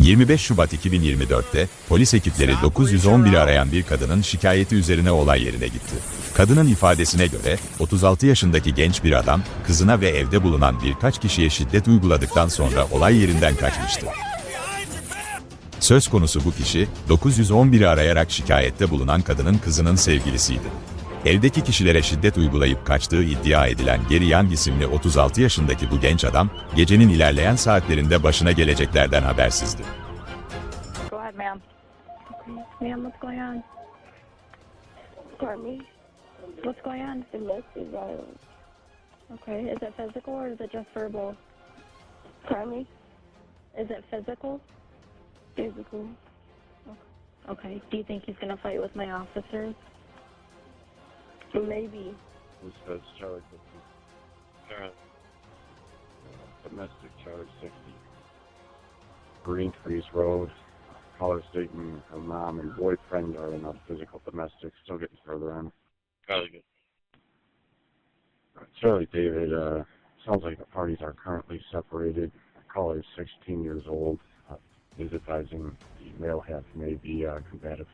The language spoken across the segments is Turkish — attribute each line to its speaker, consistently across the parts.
Speaker 1: 25 Şubat 2024'te polis ekipleri 911'i arayan bir kadının şikayeti üzerine olay yerine gitti. Kadının ifadesine göre 36 yaşındaki genç bir adam kızına ve evde bulunan birkaç kişiye şiddet uyguladıktan sonra olay yerinden kaçmıştı. Söz konusu bu kişi 911'i arayarak şikayette bulunan kadının kızının sevgilisiydi. Evdeki kişilere şiddet uygulayıp kaçtığı iddia edilen Geri Yang isimli 36 yaşındaki bu genç adam, gecenin ilerleyen saatlerinde başına geleceklerden habersizdi.
Speaker 2: Go ahead, ma'am. Okay. Ma'am, what's going on?
Speaker 3: Pardon me?
Speaker 2: What's going on?
Speaker 3: Domestic violence.
Speaker 2: Okay. Is it physical or is it just verbal?
Speaker 3: Pardon me?
Speaker 2: Is it physical?
Speaker 3: Physical.
Speaker 2: Okay. Do you think he's going to fight with my officers?
Speaker 3: Maybe.
Speaker 4: This says Charlie 50. Charlie. Domestic Charlie 60. Green Trees Road. Caller stating her mom and boyfriend are in a physical domestic. Still getting further on.
Speaker 5: Probably good.
Speaker 4: Uh, Charlie David, uh, sounds like the parties are currently separated. Caller is 16 years old. Uh, is advising the male half may be uh, combative.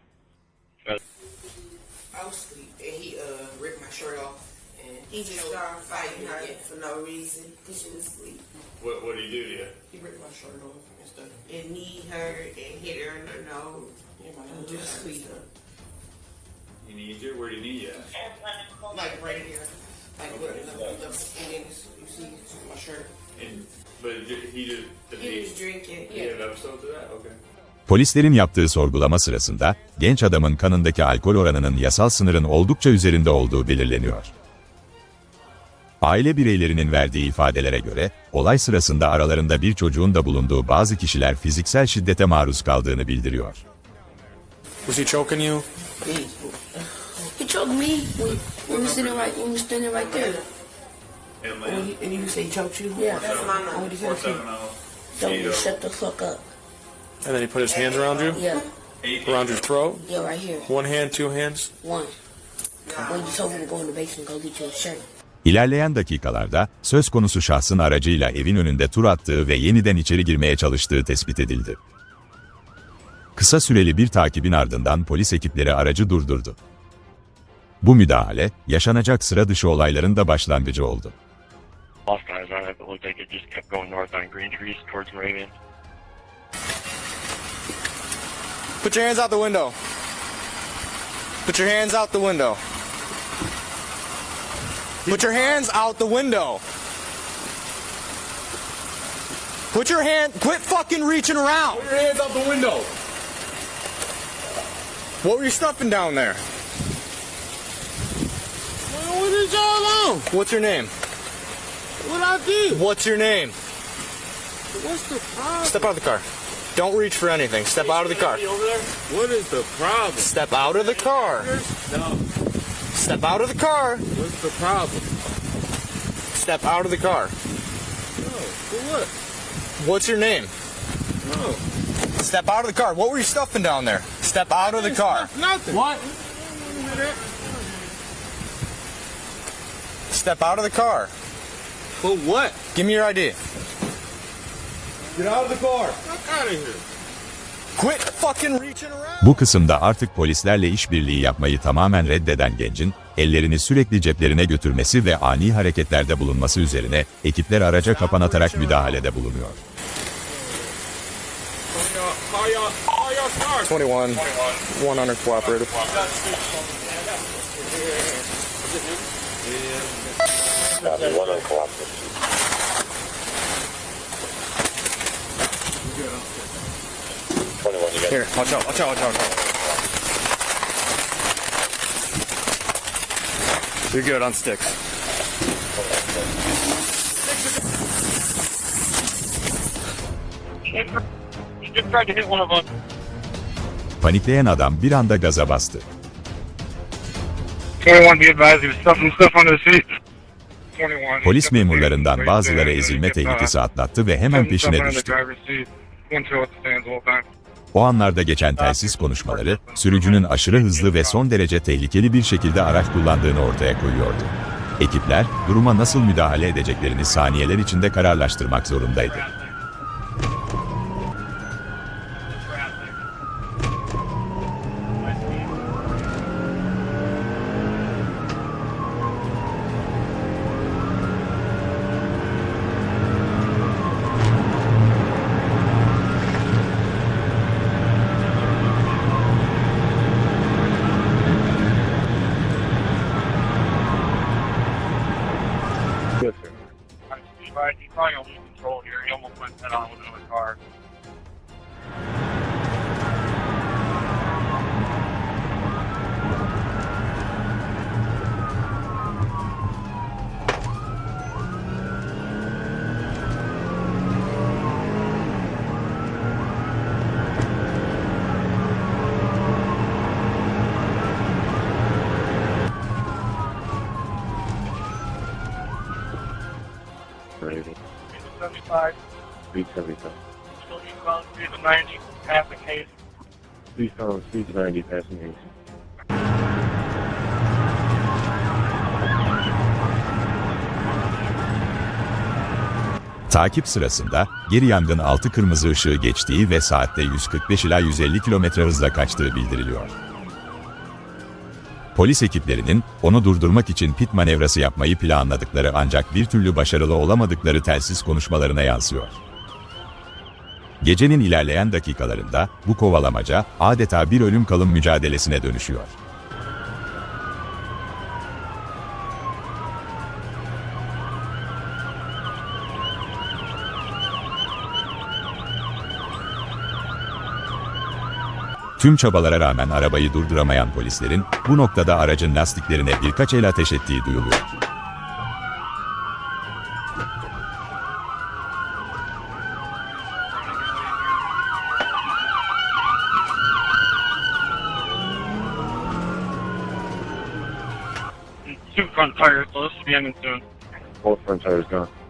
Speaker 6: I was asleep and he uh ripped my shirt off and he just started fighting her for no reason because she was asleep.
Speaker 5: What What did he do to you?
Speaker 6: He ripped my shirt off and stuff and knee her and hit her in her nose. Yeah, my nose just sweet.
Speaker 5: He needs you. Where do you need you?
Speaker 6: Like right here. Like with the, the, and then you see my shirt.
Speaker 5: And but he just did
Speaker 6: He
Speaker 5: he,
Speaker 6: was drinking.
Speaker 5: he had an episode to that? Okay.
Speaker 1: Polislerin yaptığı sorgulama sırasında, genç adamın kanındaki alkol oranının yasal sınırın oldukça üzerinde olduğu belirleniyor. Aile bireylerinin verdiği ifadelere göre, olay sırasında aralarında bir çocuğun da bulunduğu bazı kişiler fiziksel şiddete maruz kaldığını bildiriyor.
Speaker 7: Was he choking you?
Speaker 3: He, choked me we sitting right when we standing right there.
Speaker 5: And
Speaker 6: you say choked you?
Speaker 3: Yeah.
Speaker 6: That's my
Speaker 3: What
Speaker 6: number.
Speaker 3: did
Speaker 5: four
Speaker 3: he say?
Speaker 5: seven zero.
Speaker 3: Told me
Speaker 5: eight
Speaker 3: to
Speaker 5: oh.
Speaker 3: shut the fuck up.
Speaker 7: And then he put his hands around you?
Speaker 3: Yeah,
Speaker 7: Around your throat?
Speaker 3: yeah, right here.
Speaker 7: One hand, two hands?
Speaker 3: One. When you told me to go in the basement, go get you a shirt.
Speaker 1: İlerleyen dakikalarda, söz konusu şahsın aracıyla evin önünde tur attığı ve yeniden içeri girmeye çalıştığı tespit edildi. Kısa süreli bir takibin ardından polis ekipleri aracı durdurdu. Bu müdahale, yaşanacak sıra dışı olayların da başlangıcı oldu.
Speaker 8: lost eyes on it, but looked like it just kept going north on Green Trees towards Moravian.
Speaker 7: Put your hands out the window. Put your hands out the window. Put your hands out the window. Put your hand. Quit fucking reaching around. Put your hands out the window. What were you stuffing down there?
Speaker 9: What is y'all on?
Speaker 7: What's your name?
Speaker 9: What I did?
Speaker 7: What's your name?
Speaker 9: What's the problem?
Speaker 7: Step out of the car. Don't reach for anything. Step out of the car.
Speaker 9: What is the problem?
Speaker 7: Step out of the car.
Speaker 9: No.
Speaker 7: Step out of the car.
Speaker 9: What's the problem?
Speaker 7: Step out of the car.
Speaker 9: No. For what?
Speaker 7: What's your name?
Speaker 9: No.
Speaker 7: Step out of the car. What were you stuffing down there? Step out of the car.
Speaker 9: Nothing. What?
Speaker 7: Step out of the car.
Speaker 9: For what?
Speaker 7: Give me your ID.
Speaker 9: Get out of the car. Fuck out of here.
Speaker 7: Quit fucking reaching around.
Speaker 1: Bu kısımda artık polislerle işbirliği yapmayı tamamen reddeden gencin, ellerini sürekli ceplerine götürmesi ve ani hareketlerde bulunması üzerine ekipler araca kapan atarak müdahalede bulunuyor.
Speaker 9: Call y'all. Call y'all car.
Speaker 7: 21. 100 cooperative.
Speaker 8: Copy, one uncooperative.
Speaker 7: Here, watch out, watch out, watch out, watch out. You're good on sticks.
Speaker 8: You just tried to hit one of us.
Speaker 1: Panikleyen adam bir anda gaza bastı.
Speaker 8: Twenty-one, be advised, he was stuffing stuff under the seat.
Speaker 1: Polis memurlarından bazıları ezilme tehlikesi atlattı ve hemen peşine düştü. O anlarda geçen telsiz konuşmaları, sürücünün aşırı hızlı ve son derece tehlikeli bir şekilde araç kullandığını ortaya koyuyordu. Ekipler, duruma nasıl müdahale edeceklerini saniyeler içinde kararlaştırmak zorundaydı.
Speaker 8: 75.
Speaker 4: Speed 75.
Speaker 8: Still eastbound, speed of 90. Passing case.
Speaker 4: Eastbound, speed 90, passing east.
Speaker 1: Takip sırasında geri yangın altı kırmızı ışığı geçtiği ve saatte 145 ila 150 km hızla kaçtığı bildiriliyor. Polis ekiplerinin onu durdurmak için pit manevrası yapmayı planladıkları ancak bir türlü başarılı olamadıkları telsiz konuşmalarına yansıyor. Gecenin ilerleyen dakikalarında bu kovalamaca adeta bir ölüm kalım mücadelesine dönüşüyor. Tüm çabalara rağmen arabayı durduramayan polislerin bu noktada aracın lastiklerine birkaç el ateş ettiği duyuluyor.
Speaker 8: Two front tires, so this should be ending soon.
Speaker 4: Both front tires gone.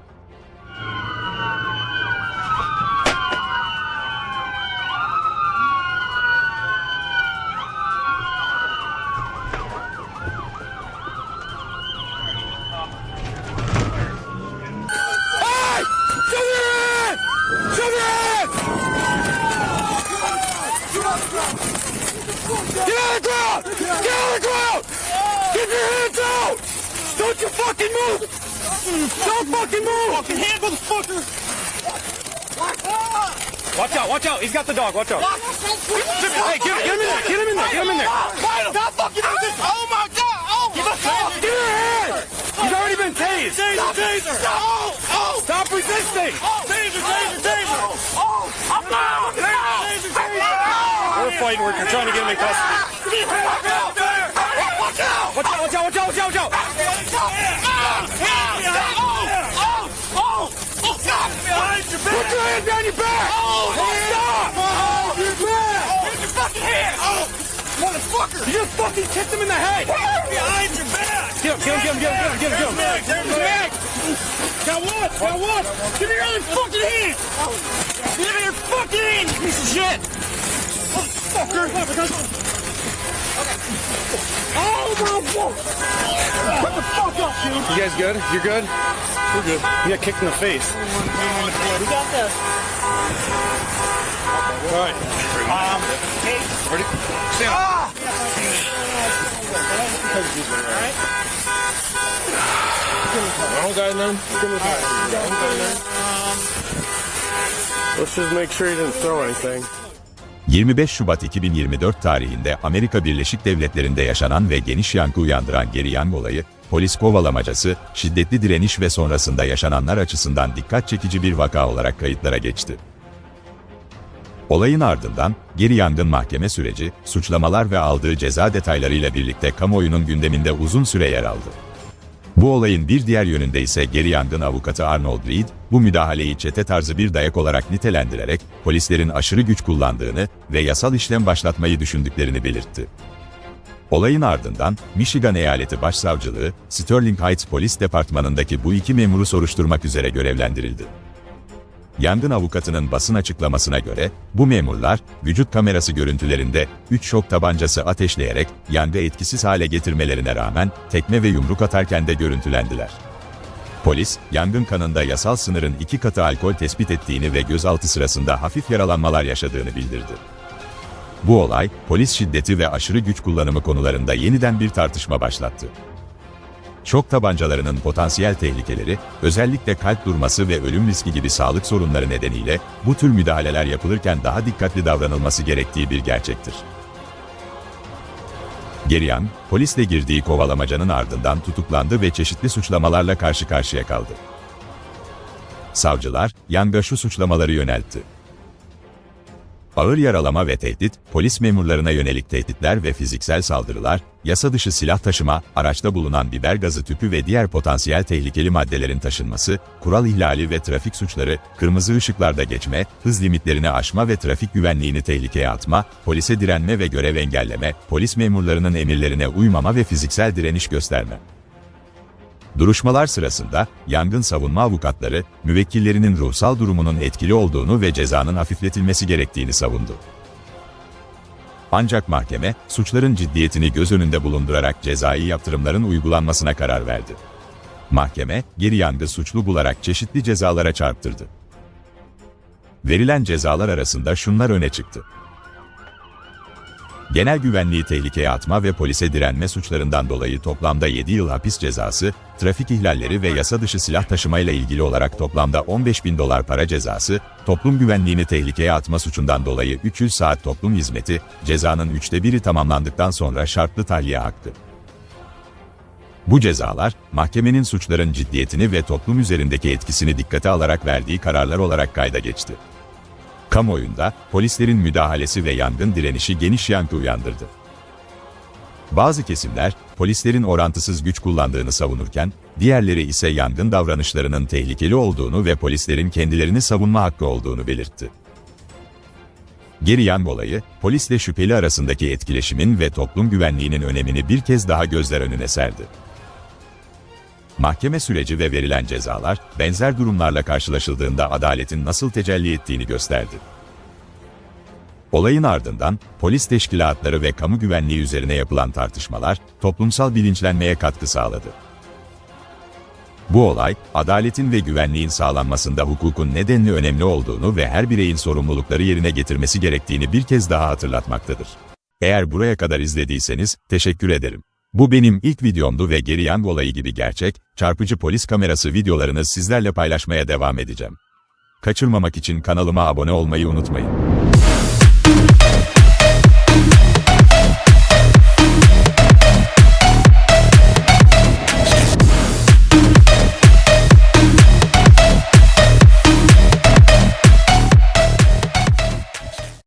Speaker 7: Watch out, watch out. He's got the dog. Watch out. Hey, get, get him in there. Get him in there. Get him in there. Stop fucking doing this. Oh my god. Oh, give us Give your hand. He's already been tased. Taser, taser. Oh, oh. Stop resisting. Oh, taser, taser, taser. Oh. oh, I'm. Taser, taser, taser. We're fighting. We're trying to get him in custody. Watch out. Watch out. Watch out, watch out, watch out, watch out, watch out. Oh, oh, oh, God. Behind your back. Put your hand behind your back. Oh, stop. Oh, your back. Where's your fucking hand? Oh, motherfucker. You just fucking kicked him in the head. Behind your back. Get him, get him, get him, get him, get him. Get him, get him. Got what? Got what? Give me your other fucking hand. Give me your fucking hand, you piece of shit. Oh, fucker. Oh, my God. What the fuck up, dude? You guys good? You're good? We're good. You got kicked in the face. We got this. All right. Um, Ready? Stand up. Wrong guy then? Let's just make sure he didn't throw anything.
Speaker 1: 25 Şubat 2024 tarihinde Amerika Birleşik Devletleri'nde yaşanan ve geniş yankı uyandıran geri yangın olayı, polis kovalamacası, şiddetli direniş ve sonrasında yaşananlar açısından dikkat çekici bir vaka olarak kayıtlara geçti. Olayın ardından geri yangın mahkeme süreci, suçlamalar ve aldığı ceza detaylarıyla birlikte kamuoyunun gündeminde uzun süre yer aldı. Bu olayın bir diğer yönünde ise geri yangın avukatı Arnold Reed, bu müdahaleyi çete tarzı bir dayak olarak nitelendirerek polislerin aşırı güç kullandığını ve yasal işlem başlatmayı düşündüklerini belirtti. Olayın ardından Michigan Eyaleti Başsavcılığı, Sterling Heights Polis Departmanı'ndaki bu iki memuru soruşturmak üzere görevlendirildi. Yangın avukatının basın açıklamasına göre, bu memurlar, vücut kamerası görüntülerinde 3 şok tabancası ateşleyerek yangı etkisiz hale getirmelerine rağmen tekme ve yumruk atarken de görüntülendiler. Polis, yangın kanında yasal sınırın iki katı alkol tespit ettiğini ve gözaltı sırasında hafif yaralanmalar yaşadığını bildirdi. Bu olay, polis şiddeti ve aşırı güç kullanımı konularında yeniden bir tartışma başlattı. Şok tabancalarının potansiyel tehlikeleri, özellikle kalp durması ve ölüm riski gibi sağlık sorunları nedeniyle bu tür müdahaleler yapılırken daha dikkatli davranılması gerektiği bir gerçektir. Geriyan, polisle girdiği kovalamacanın ardından tutuklandı ve çeşitli suçlamalarla karşı karşıya kaldı. Savcılar, Yang'a şu suçlamaları yöneltti. Ağır yaralama ve tehdit, polis memurlarına yönelik tehditler ve fiziksel saldırılar, yasa dışı silah taşıma, araçta bulunan biber gazı tüpü ve diğer potansiyel tehlikeli maddelerin taşınması, kural ihlali ve trafik suçları, kırmızı ışıklarda geçme, hız limitlerini aşma ve trafik güvenliğini tehlikeye atma, polise direnme ve görev engelleme, polis memurlarının emirlerine uymama ve fiziksel direniş gösterme. Duruşmalar sırasında, yangın savunma avukatları, müvekkillerinin ruhsal durumunun etkili olduğunu ve cezanın hafifletilmesi gerektiğini savundu. Ancak mahkeme, suçların ciddiyetini göz önünde bulundurarak cezai yaptırımların uygulanmasına karar verdi. Mahkeme, geri yangı suçlu bularak çeşitli cezalara çarptırdı. Verilen cezalar arasında şunlar öne çıktı. Genel güvenliği tehlikeye atma ve polise direnme suçlarından dolayı toplamda 7 yıl hapis cezası, trafik ihlalleri ve yasa dışı silah taşımayla ilgili olarak toplamda 15 bin dolar para cezası, toplum güvenliğini tehlikeye atma suçundan dolayı 300 saat toplum hizmeti, cezanın üçte biri tamamlandıktan sonra şartlı tahliye hakkı. Bu cezalar, mahkemenin suçların ciddiyetini ve toplum üzerindeki etkisini dikkate alarak verdiği kararlar olarak kayda geçti. Kamuoyunda polislerin müdahalesi ve yangın direnişi geniş yankı uyandırdı. Bazı kesimler polislerin orantısız güç kullandığını savunurken, diğerleri ise yangın davranışlarının tehlikeli olduğunu ve polislerin kendilerini savunma hakkı olduğunu belirtti. Geri yan olayı, polisle şüpheli arasındaki etkileşimin ve toplum güvenliğinin önemini bir kez daha gözler önüne serdi. Mahkeme süreci ve verilen cezalar, benzer durumlarla karşılaşıldığında adaletin nasıl tecelli ettiğini gösterdi. Olayın ardından, polis teşkilatları ve kamu güvenliği üzerine yapılan tartışmalar, toplumsal bilinçlenmeye katkı sağladı. Bu olay, adaletin ve güvenliğin sağlanmasında hukukun nedenli önemli olduğunu ve her bireyin sorumlulukları yerine getirmesi gerektiğini bir kez daha hatırlatmaktadır. Eğer buraya kadar izlediyseniz, teşekkür ederim. Bu benim ilk videomdu ve geri yan olayı gibi gerçek, çarpıcı polis kamerası videolarını sizlerle paylaşmaya devam edeceğim. Kaçırmamak için kanalıma abone olmayı unutmayın.